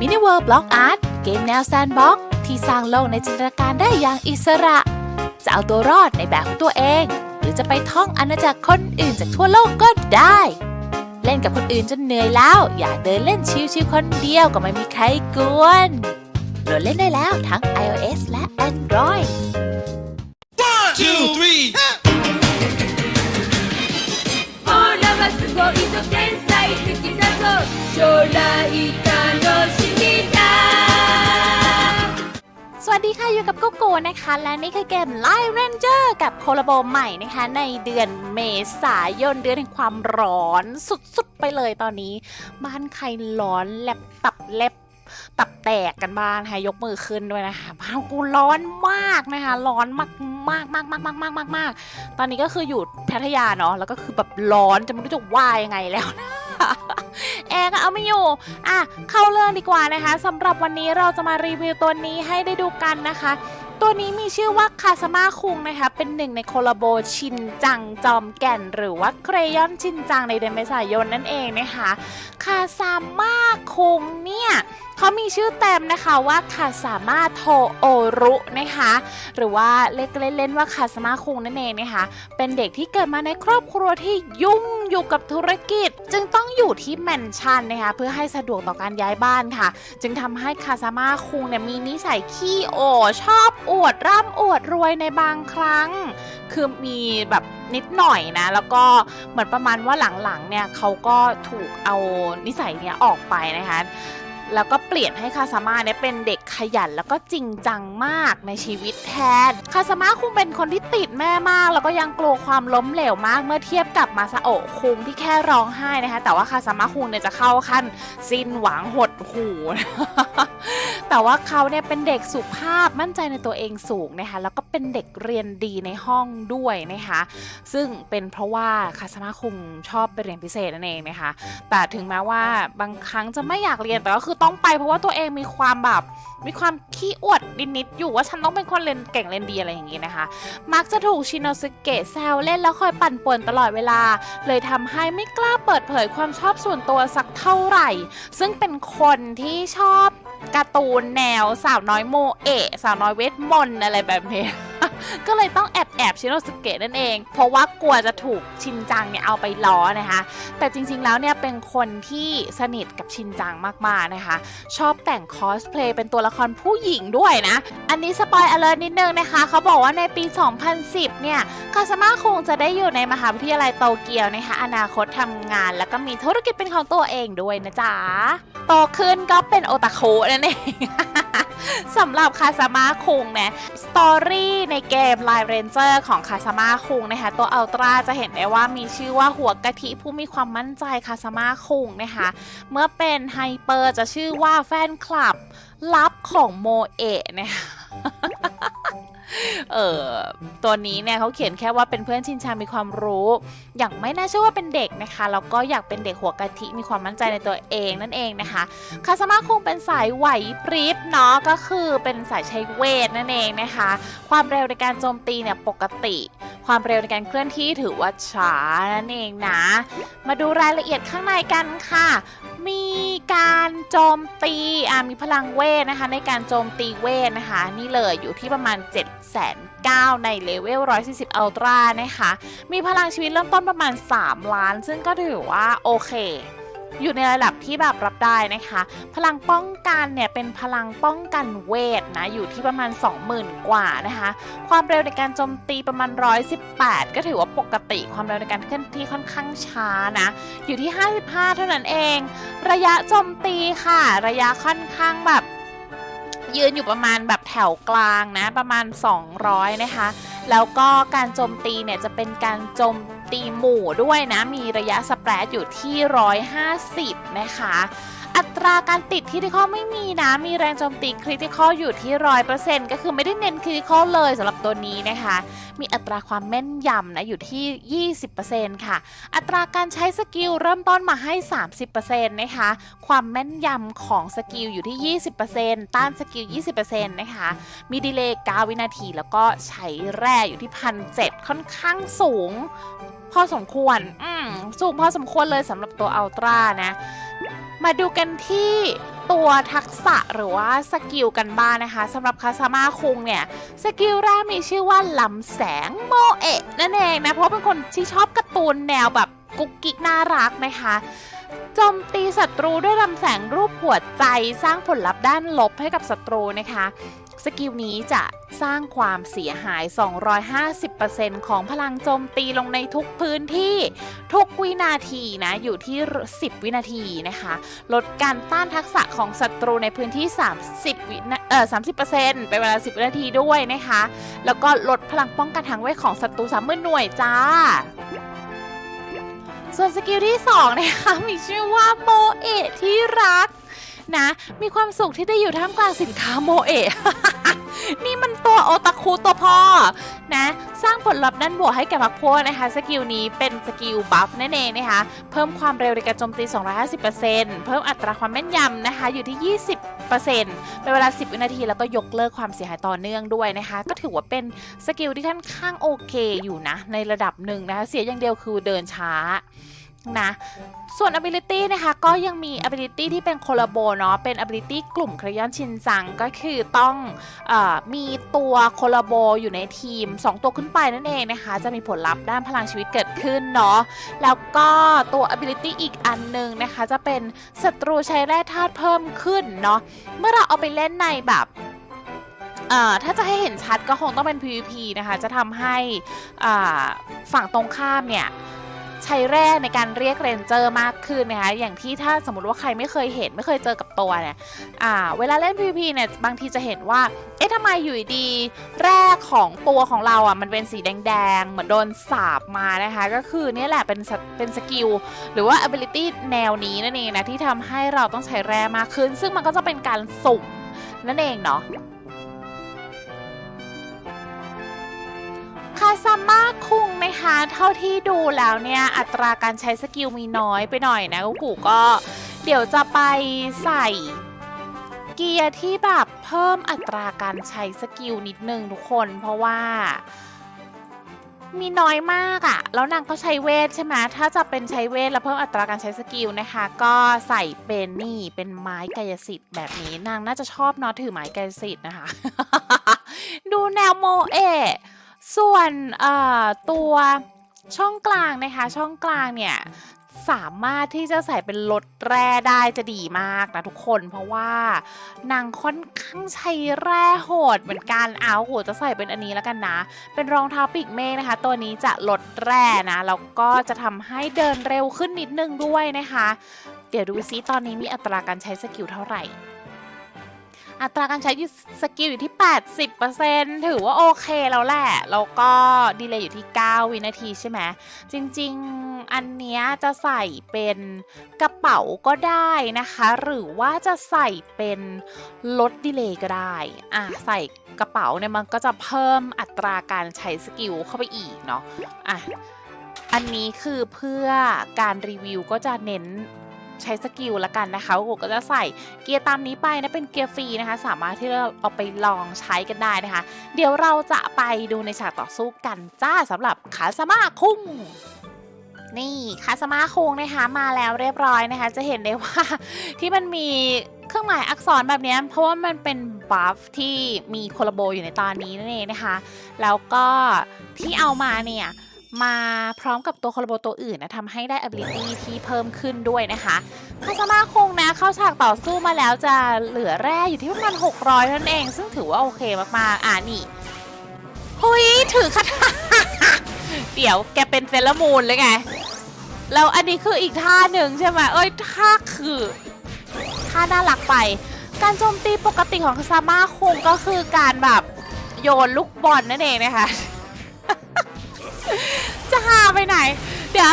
มินิเวิร์บล็อกอาร์ตเกมแนวแซนบ็อกที่สร้างโลกในจินตนาการได้อย่างอิสระ จะเอาตัวรอดในแบบของตัวเอง หรือจะไปท่องอาณาจักรคนอื่นจากทั่วโลกก็ได้ เล่นกับคนอื่นจนเหนื่อยแล้ว อยากเดินเล่นชิวๆคนเดียวก็ไม่มีใครกวนโหลดเล่นได้แล้วทั้ง iOS และ Android One, ย All of us go into dance. 的だぞ将来楽しみだ สวัสดีค่ะ อยู่กับโกโก้นะคะ และนี่คือเกม Live Ranger กับโคลาโบใหม่นะคะ ในเดือนเมษายนเดือนแห่งความร้อนสุดๆ ไปเลยตอนนี้ บ้านใครร้อนแลบตับเล็บ ตับแตกกันบ้างนะคะยกมือขึ้นด้วยนะคะบ้านกูร้อนมากนะคะ ร้อนมากมากมากมากมากมากมากมากตอนนี้ก็คืออยู่พัทยาเนาะแล้วก็คือแบบร้อนจะไม่รู้จะว่ายังไงแล้วนะ แอร์ก็เอาไม่อยู่ อะ เข้าเรื่องดีกว่านะคะสำหรับวันนี้เราจะมารีวิวตัวนี้ให้ได้ดูกันนะคะ ตัวนี้มีชื่อว่าคาสมาคุงนะคะ เป็นหนึ่งในโคลาโบชินจังจอมแก่น หรือว่าเครยอนชินจังในเดือนเมษายนนั่นเองนะคะ คาซามาคุงเนี่ยเขามีชื่อเต็มนะคะว่าคาสามาโทโอรุนะคะ หรือว่าเรียกเล่นๆว่าคาสมาคุงนั่นเองนะคะ เป็นเด็กที่เกิดมาในครอบครัวที่ยุ่งอยู่กับธุรกิจ จึงต้องอยู่ที่แมนชั่นนะคะเพื่อให้สะดวกต่อการย้ายบ้านค่ะ จึงทำให้คาซาม่าคุงเนี่ยมีนิสัยขี้โอชอบอวดร่ำอวดรวยในบางครั้ง คือมีแบบนิดหน่อยนะ แล้วก็เหมือนประมาณว่าหลังๆเนี่ยเขาก็ถูกเอานิสัยเนี้ยออกไปนะคะ แล้วก็เปลี่ยนให้คาซาม่าเนี่ยเป็นเด็กขยันแล้วก็จริงจังมากในชีวิตแทน คาซาม่าคุงเป็นคนที่ติดแม่มาก แล้วก็ยังกลัวความล้มเหลวมากเมื่อเทียบกับมาซาโอะคุงที่แค่ร้องไห้นะคะแต่ว่าคาซาม่าคุงเนี่ยจะเข้าขั้นสิ้นหวังหดหูแต่ว่าเขาเนี่ยเป็นเด็กสุภาพมั่นใจในตัวเองสูงนะคะแล้วก็เป็นเด็กเรียนดีในห้องด้วยนะคะซึ่งเป็นเพราะว่าคาสมาคุงชอบไปเรียนพิเศษนั่นเองนะคะแต่ถึงแม้ว่าบางครั้งจะไม่อยากเรียนแต่ก็คือต้องไปเพราะว่าตัวเองมีความแบบมีความขี้อวดนิดๆอยู่ว่าฉันต้องเป็นคนเรียนเก่งเรียนดีอะไรอย่างนี้นะคะ มักจะถูกชินโนสเกะแซวเล่นแล้วคอยปั่นป่วนตลอดเวลา เลยทำให้ไม่กล้าเปิดเผยความชอบส่วนตัวสักเท่าไหร่ ซึ่งเป็นคนที่ชอบการ์ตูนแนวสาวน้อยโมเอะสาวน้อยเวทมนต์อะไรแบบนี้ ก็เลยต้องแอบแอบชินโนสเกะนั่นเอง เพราะว่ากลัวจะถูกชินจังเนี่ยเอาไปล้อนะคะ แต่จริงๆแล้วเนี่ยเป็นคนที่สนิทกับชินจังมากๆนะคะ ชอบแต่งคอสเพลย์เป็นตัวละครผู้หญิงด้วยนะ อันนี้สปอยอเลอร์นิดนึงนะคะ เขาบอกว่าในปี 2010 เนี่ยคาสมาคงจะได้อยู่ในมหาวิทยาลัยโตเกียวนะคะ อนาคตทำงาน แล้วก็มีธุรกิจเป็นของตัวเองด้วยนะจ๊ะ โตขึ้นก็เป็นโอตาคุนั่นเอง สำหรับคาซาม่าคุงเนี่ยสตอรี่ในเกม Live Ranger ของคาซาม่าคุงนะคะตัวอัลตร้าจะเห็นได้ว่ามีชื่อว่าหัวกะทิผู้มีความมั่นใจคาซาม่าคุงนะคะเมื่อเป็นไฮเปอร์จะชื่อว่าแฟนคลับลับของโมเอะนะคะ เออตัวนี้เนี่ยเขาเขียนแค่ว่าเป็นเพื่อนชินชามีความรู้ อย่างไม่น่าเชื่อว่าเป็นเด็กนะคะแล้วก็อยากเป็นเด็กหัวกะทิมีความมั่นใจในตัวเองนั่นเองนะคะคาสมาคงเป็นสายไหวพริบเนาะก็คือเป็นสายใช้เวทนั่นเองนะคะ ความเร็วในการโจมตีเนี่ยปกติ ความเร็วในการเคลื่อนที่ถือว่าช้านั่นเองนะ มาดูรายละเอียดข้างในกันค่ะ มีการโจมตีอ่ามีพลังเวทนะคะ ในการโจมตีเวทนะคะ นี่เลยอยู่ที่ประมาณ7 9 0 0ในเลเวล 140 อัลตร้านะคะ มีพลังชีวิตเริ่มต้นประมาณ 3 ล้าน ซึ่งก็ถือว่าโอเค อยู่ในระดับที่แบบรับได้นะคะ พลังป้องกันเนี่ยเป็นพลังป้องกันเวทนะอยู่ที่ประมาณ 20,000 กว่านะคะ ความเร็วในการโจมตีประมาณ 118 ก็ถือว่าปกติความเร็วในการเคลื่อนที่ค่อนข้างช้านะ อยู่ที่ 55 เท่านั้นเอง ระยะโจมตีค่ะ ระยะค่อนข้างแบบยืนอยู่ประมาณแบบแถวกลางนะประมาณ 200 นะคะ แล้วก็การโจมตีเนี่ยจะเป็นการโจม ตีหมู่ด้วยนะ มีระยะสเปรดอยู่ที่ 150 นะคะ อัตราการติดคริติคอลไม่มีนะ มีแรงโจมตีคริติคอลอยู่ที่100%ก็คือไม่ได้เน้นคริติคอลเลยสำหรับตัวนี้นะคะ มีอัตราความแม่นยำนะอยู่ที่ 20%ค่ะ อัตราการใช้สกิลเริ่มต้นมาให้ 30%นะคะ ความแม่นยำของสกิลอยู่ที่ 20%ต้านสกิล 20%นะคะ มีดีเลย์9วินาทีแล้วก็ใช้แร่อยู่ที่พันเค่อนข้างสูง พอสมควร อืมสูงพอสมควรเลยสำหรับตัวอัลตร้านะ มาดูกันที่ตัวทักษะหรือว่าสกิลกันบ้างนะคะสำหรับคาซาม่าคุงเนี่ยสกิลแรกมีชื่อว่าลำแสงโมเอะนั่นเองนะ เพราะเป็นคนที่ชอบการ์ตูนแนวแบบกุ๊กกิ๊กน่ารักนะคะโจมตีศัตรูด้วยลำแสงรูปหัวใจสร้างผลลัพธ์ด้านลบให้กับศัตรูนะคะ สกิลนี้จะสร้างความเสียหาย 250%ของพลังโจมตีลงในทุกพื้นที่ ทุกวินาทีนะ อยู่ที่ 10 วินาทีนะคะ ลดการต้านทักษะของศัตรูในพื้นที่ 30วินาเอ่อ30%เป็นเวลา 10 วินาทีด้วยนะคะ แล้วก็ลดพลังป้องกันทางเวทของศัตรู30,000หน่วยจ้า ส่วนสกิลที่2นะคะมีชื่อว่าโมเอะที่รัก นะ มีความสุขที่ได้อยู่ท่ามกลางสินค้าโมเอะนี่มันตัวโอตาคุตัวพ่อ นะ สร้างผลลัพธ์ด้านบวกให้แก่พรรคพวกนะคะ สกิลนี้เป็นสกิลบัฟนั่นเองนะคะ เพิ่มความเร็วในการโจมตี 250%เพิ่มอัตราความแม่นยำนะคะ อยู่ที่ 20%เป็นเวลา 10 วินาทีแล้วก็ยกเลิกความเสียหายต่อเนื่องด้วยนะคะ ก็ถือว่าเป็นสกิลที่ค่อนข้างโอเคอยู่นะ ในระดับหนึ่งนะคะ เสียอย่างเดียวคือเดินช้า นะส่วน ability นะคะก็ยังมี ability ที่เป็นโคลาโบเนาะเป็น ability กลุ่มครยอนชินจังก็คือต้องอมีตัวโคลาโบอยู่ในทีม 2 ตัวขึ้นไปนั่นเองนะคะ จะมีผลลัพธ์ด้านพลังชีวิตเกิดขึ้นเนาะแล้วก็ตัว ability อีกอันหนึ่งนะคะ จะเป็นศัตรูใช้แร่ธาตุเพิ่มขึ้นเนาะเมื่อเราเอาไปเล่นในแบบถ้าจะให้เห็นชัดก็คงต้องเป็น PVP นะคะ จะทำให้ฝั่งตรงข้ามเนี่ย ใช้แร่ในการเรียกเรนเจอร์มากขึ้นนะคะอย่างที่ถ้าสมมติว่าใครไม่เคยเห็นไม่เคยเจอกับตัวเนี่ยอ่าเวลาเล่น PVP เนี่ยบางทีจะเห็นว่าเอ๊ะทำไมอยู่ดีแร่ของตัวของเราอะมันเป็นสีแดงๆเหมือนโดนสาบมานะคะก็คือเนี่ยแหละเป็นสเป็นสกิลหรือว่า ability แนวนี้นั่นเองนะที่ทำให้เราต้องใช้แร่มากขึ้น ซึ่งมันก็จะเป็นการสุ่มนั่นเองเนาะ คาซาม่าคุงนะคะเท่าที่ดูแล้วเนี่ยอัตราการใช้สกิลมีน้อยไปหน่อยนะกูกูก็เดี๋ยวจะไปใส่เกียร์ที่แบบเพิ่มอัตราการใช้สกิลนิดนึงทุกคนเพราะว่า มีน้อยมากอะแล้วนางก็ใช้เวทใช่ไหมถ้าจะเป็นใช้เวทแล้วเพิ่มอัตราการใช้สกิลนะคะ ก็ใส่เป็นนี่เป็นไม้กายสิทธิ์แบบนี้นางน่าจะชอบเนาะถือไม้กายสิทธิ์นะคะ ดูแนวโมเอะ ส่วนเอ่อตัวช่องกลางนะคะ ช่องกลางเนี่ยสามารถที่จะใส่เป็นรถแร่ได้จะดีมากนะทุกคนเพราะว่านางค่อนข้างใช้แร่โหดเหมือนกันเอาโหจะใส่เป็นอันนี้แล้วกันนะ เป็นรองเท้าปีกเมฆนะคะ ตัวนี้จะลดแร่นะแล้วก็จะทำให้เดินเร็วขึ้นนิดนึงด้วยนะคะ เดี๋ยวดูซิตอนนี้มีอัตราการใช้สกิลเท่าไหร่ อัตราการใช้สกิลอยู่ที่ 80%ถือว่าโอเคแล้วแหละ แล้วก็ดีเลย์อยู่ที่ 9 วินาทีใช่ไหม จริงๆ อันเนี้ยจะใส่เป็นกระเป๋าก็ได้นะคะ หรือว่าจะใส่เป็นลดดีเลย์ก็ได้ อะ ใส่กระเป๋าเนี่ยมันก็จะเพิ่มอัตราการใช้สกิลเข้าไปอีกเนาะ อะ อันนี้คือเพื่อการรีวิวก็จะเน้น ใช้สกิลละกันนะคะกูก็จะใส่เกียร์ตามนี้ไปนะเป็นเกียร์ฟรีนะคะ สามารถที่เราเอาไปลองใช้กันได้นะคะ เดี๋ยวเราจะไปดูในฉากต่อสู้กันจ้าสำหรับคาสมาคุงนี่คาสมาคุงนะคะมาแล้วเรียบร้อยนะคะ จะเห็นได้ว่าที่มันมีเครื่องหมายอักษรแบบนี้เพราะว่ามันเป็นบัฟที่มีโคลาโบอยู่ในตอนนี้นั่นเองนะคะ แล้วก็ที่เอามาเนี่ย มาพร้อมกับตัวโคลาโบตัวอื่นนะทำให้ได้ ability ที่เพิ่มขึ้นด้วยนะคะคาซาม่าคงนะเข้าฉากต่อสู้มาแล้วจะเหลือแร่อยู่ที่ประมาณ600นั้นเอง ซึ่งถือว่าโอเคมากๆ อ่านี่หุยถือคาถาเดี๋ยวแกเป็นเซเลมูนเลยไง แล้วอันนี้คืออีกท่าหนึ่งใช่ไหมเอ้ยท่าคือท่าน่ารักไป การโจมตีปกติของคาซาม่าคงก็คือการแบบโยนลูกบอลนั่นเองนะคะ จะหาไปไหน เดี๋ยว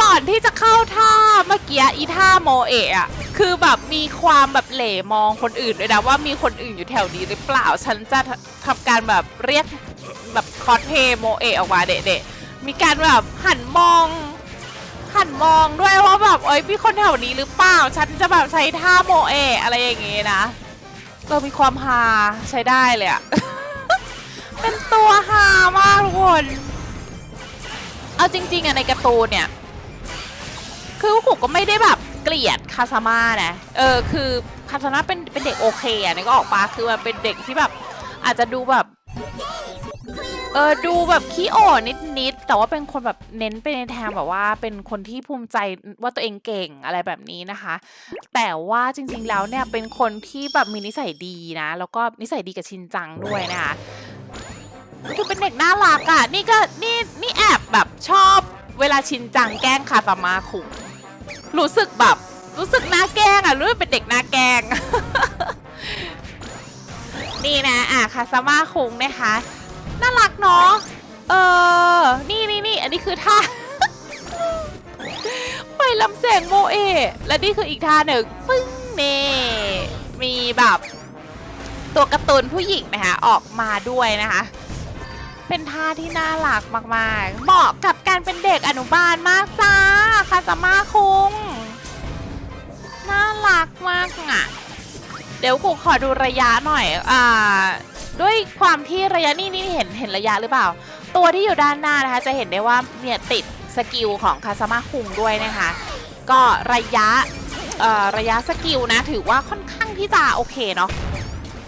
ก่อนที่จะเข้าท่าเมื่อกี้อีท่าโมเอะอะคือแบบมีความแบบเหล่มองคนอื่นด้วยนะว่ามีคนอื่นอยู่แถวนี้หรือเปล่า ฉันจะทำการแบบเรียกแบบคอสเพย์โมเอะออกมาเด็ดๆมีการแบบหันมองหันมองด้วยว่าแบบเอ้ยมีคนแถวนี้หรือเปล่า ฉันจะแบบใช้ท่าโมเอะอะไรอย่างงี้นะเรามีความฮาใช้ได้เลยอะเป็นตัวฮามากทุกคน เอาจริงๆอะในการ์ตูนเนี่ย คือผมก็ไม่ได้แบบเกลียดคาซาม่านะ เออคือคาซาม่าเป็นเป็นเด็กโอเคอะนี่ก็ออกปาคือมันเป็นเด็กที่แบบ อาจจะดูแบบ เออดูแบบขี้อ่อนนิดๆแต่ว่าเป็นคนแบบเน้นไปในทางแบบว่า เป็นคนที่ภูมิใจว่าตัวเองเก่งอะไรแบบนี้นะคะ แต่ว่าจริงๆแล้วเนี่ยเป็นคนที่แบบมีนิสัยดีนะ แล้วก็นิสัยดีกับชินจังด้วยนะคะ คือเป็นเด็กน่ารักอะ่ะ นี่ก็นี่นี่แอบแบบชอบเวลาชินจังแกล้งคาตามาคุงรู้สึกแบบรู้สึกน่าแกล้งอะ่ะรู้ว่าเป็นเด็กน่าแกล้ง นี่นะอะคาซามาคุงนะคะน่ารักเนาะเออ นี่นี่นี่อันนี้คือท่าไปลำแสงโมเอ และนี่คืออีกท่าหนึ่งปึ้งเน่มีแบบ ตัวการ์ตูนผู้หญิงนะคะออกมาด้วยนะคะ เป็นท่าที่น่ารักมากๆ เหมาะกับการเป็นเด็กอนุบาลมากจ้าคาซาม่าคุง น่ารักมากอะ เดี๋ยวครูขอดูระยะหน่อย อ่า ด้วยความที่ระยะนี่นี่เห็นเห็นระยะหรือเปล่า ตัวที่อยู่ด้านหน้านะคะ จะเห็นได้ว่าเนี่ยติดสกิลของคาซาม่าคุงด้วยนะคะ ก็ระยะเอ่อระยะสกิลนะ ถือว่าค่อนข้างที่จะโอเคเนาะ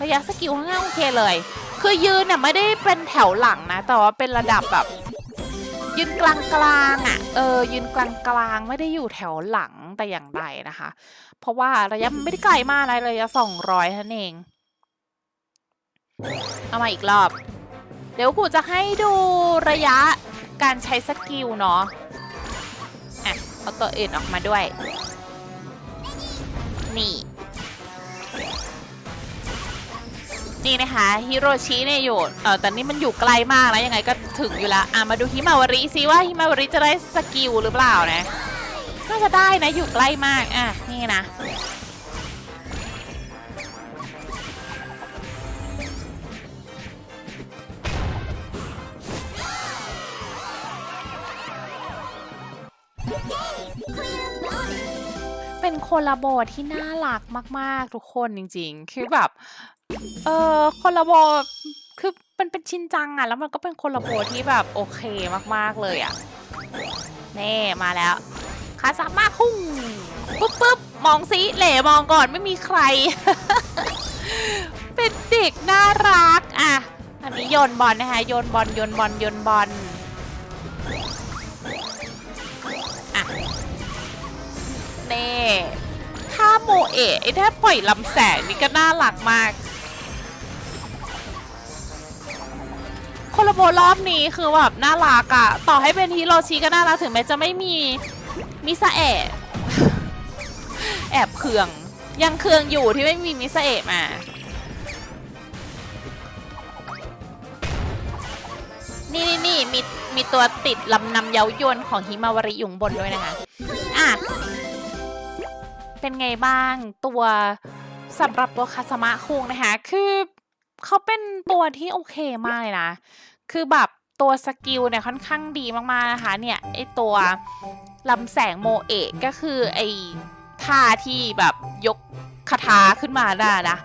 ระยะสกิลค่อนข้างโอเคเลย คือยืนเนี่ยไม่ได้เป็นแถวหลังนะ แต่ว่าเป็นระดับแบบ ยืนกลางกลางอะ เออ ยืนกลางกลางไม่ได้อยู่แถวหลังแต่อย่างใดนะคะ เพราะว่าระยะไม่ได้ไกลมากนะระยะสองร้อยเท่านั้นเอง เอามาอีกรอบ เดี๋ยวกูจะให้ดูระยะการใช้สกิลเนาะอะเอาตัวอื่นออกมาด้วย นี่ นี่นะคะฮิโรชิเนี่ยอยู่เออแต่นี่มันอยู่ไกลมากแล้วยังไงก็ถึงอยู่ล้วอะมาดูฮิมาวาริซิว่าฮิมาวาริจะได้สกิลหรือเปล่านะน่าจะได้นะอยู่ใกล้มากอะนี่นะเป็นโคลาโบที่น่ารักมาก ๆ ทุกคนจริง ๆ คือแบบ เออโคลาโบคือมันเป็นชินจังอะแล้วมันก็เป็นโคลาโบที่แบบโอเคมากๆเลยอะเน่มาแล้วคาซามาคุ้งปุ๊บปุ๊บมองซิเหล่มองก่อนไม่มีใคร เป็นเด็กน่ารักอะอันนี้โยนบอลนะคะโยนบอลโยนบอลโยนบอลอะเน่ถ้าโมเอะถ้าปล่อยลำแสงนี่ก็น่ารักมาก โคลาโบรอบนี้คือแบบน่ารักอะต่อให้เป็นฮิโรชิก็น่ารักถึงแม้จะไม่มีมิซาเอะแอบเคือง ยังเคืองอยู่ที่ไม่มีมิซาเอะมานี่นี่นี่มีมีตัวติดลำนำเย้ายวนของฮิมาวาริยู่ข้างบนด้วยนะคะอะเป็นไงบ้างตัวสำหรับตัวคาสมะคุงนะคะ คือ เขาเป็นตัวที่โอเคมากเลยนะ คือแบบตัวสกิลเนี่ยค่อนข้างดีมากๆนะคะ เนี่ยไอตัวลำแสงโมเอกก็คือไอท่าที่แบบยกคาถาขึ้นมาได้นะ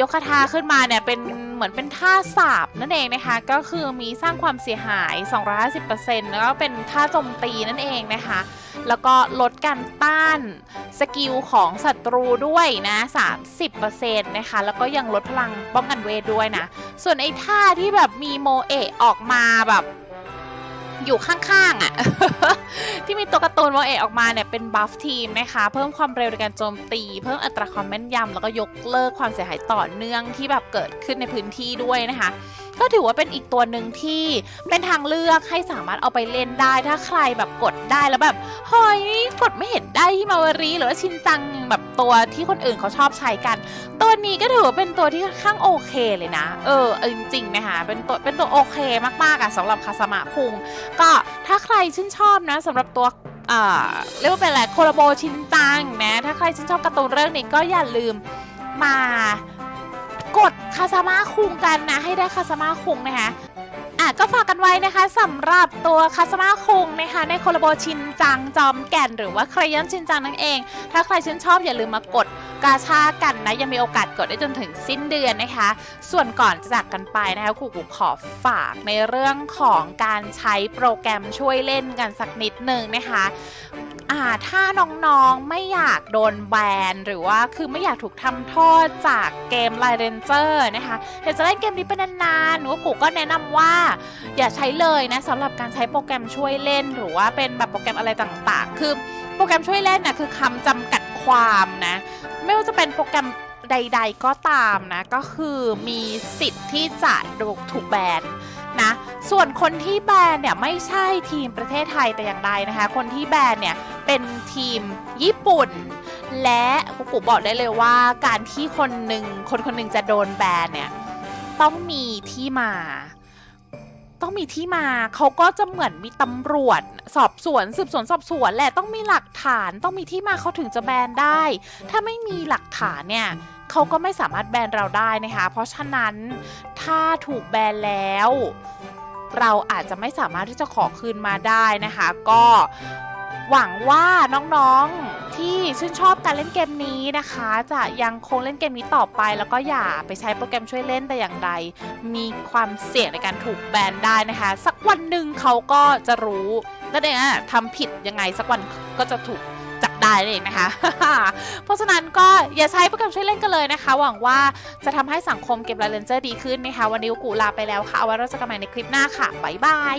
ยกคาถาขึ้นมาเนี่ยเป็นเหมือนเป็นท่าสาบนั่นเองนะคะ ก็คือมีสร้างความเสียหาย 250%แล้วก็เป็นท่าโจมตีนั่นเองนะคะ แล้วก็ลดการต้านสกิลของศัตรูด้วยนะ 30%นะคะ แล้วก็ยังลดพลังป้องกันเวทด้วยนะ ส่วนไอ้ท่าที่แบบมีโมเอะออกมาแบบ อยู่ข้างๆอะ่ะ ที่มีตัวการ์ตูนวอลเอออกมาเนี่ยเป็นบัฟทีมนะคะ เพิ่มความเร็วในการโจมตี เพิ่มอัตราความแม่นยำแล้วก็ยกเลิกความเสียหายต่อเนื่องที่แบบเกิดขึ้นในพื้นที่ด้วยนะคะ ก็ถือว่าเป็นอีกตัวหนึ่งที่เป็นทางเลือกให้สามารถเอาไปเล่นได้ถ้าใครแบบกดได้แล้วแบบเฮ้ยกดไม่เห็นได้ที่มาวารีหรือว่าชินจังแบบตัวที่คนอื่นเขาชอบใช้กัน ตัวนี้ก็ถือว่าเป็นตัวที่ค่อนข้างโอเคเลยนะ เออจริงๆนะคะเป็นตัวเป็นตัวโอเคมากๆอะสำหรับคาสมะคุงก็ถ้าใครชื่นชอบนะสำหรับตัวเอ่อเรียกว่าเป็นอะไรโคลาโบชินจังนะถ้าใครชื่นชอบการ์ตูนเรื่องนี้ก็อย่าลืมมา กดคาสมาคุงกันนะ ให้ได้คาสมาคุงนะคะอะก็ฝากกันไว้นะคะสำหรับตัวคาสมาคุงนะคะในโคลาโบชินจังจอมแก่นหรือว่าใครยันชินจังนั่นเอง ถ้าใครชื่นชอบอย่าลืมมากด กาชากันนะ ยังมีโอกาสกดได้จนถึงสิ้นเดือนนะคะ ส่วนก่อนจะจากกันไปนะคะครูกูขอฝากในเรื่องของการใช้โปรแกรมช่วยเล่นกันสักนิดหนึ่งนะคะอ่าถ้าน้องๆไม่อยากโดนแบนหรือว่าคือไม่อยากถูกทำโทษจากเกม l i เ e นเจอร์นะคะอยากจะเล่นเกมนี้เป็นนานๆหนูกูก็แนะนำว่า อย่าใช้เลยนะสำหรับการใช้โปรแกรมช่วยเล่น หรือว่าเป็นแบบโปรแกรมอะไรต่างๆ คือโปรแกรมช่วยเล่นนะคือคำจำกัดความนะ ว่าจะเป็นโปรแกรมใด ๆ ก็ตามนะ ก็คือมีสิทธิ์ที่จะถูกแบนนะ ส่วนคนที่แบนเนี่ยไม่ใช่ทีมประเทศไทยแต่อย่างใดนะคะ คนที่แบนเนี่ยเป็นทีมญี่ปุ่น และกูกูบอกได้เลยว่าการที่คนหนึ่งคนคนหนึ่งจะโดนแบนเนี่ยต้องมีที่มา ต้องมีที่มาเขาก็จะเหมือนมีตำรวจ สอบสวนสืบสวนสอบสวนแหละต้องมีหลักฐานต้องมีที่มาเขาถึงจะแบนได้ ถ้าไม่มีหลักฐานเนี่ยเขาก็ไม่สามารถแบนเราได้นะคะ เพราะฉะนั้นถ้าถูกแบนแล้ว เราอาจจะไม่สามารถที่จะขอคืนมาได้นะคะ ก็หวังว่าน้องๆ ที่ชื่นชอบการเล่นเกมนี้นะคะ จะยังคงเล่นเกมนี้ต่อไป แล้วก็อย่าไปใช้โปรแกรมช่วยเล่นแต่อย่างใด มีความเสี่ยงในการถูกแบนได้นะคะ สักวันหนึ่งเขาก็จะรู้นั่นเองอะทำผิดยังไงสักวันก็จะถูกจับได้เองนะคะ เพราะฉะนั้นก็อย่าใช้โปรแกรมช่วยเล่นกันเลยนะคะ หวังว่าจะทำให้สังคมเกมไลเลนเจอร์ดีขึ้นนะคะ วันนี้กูลาไปแล้วค่ะ เอาไว้เราจะกันใหม่ในคลิปหน้าค่ะ บ๊ายบาย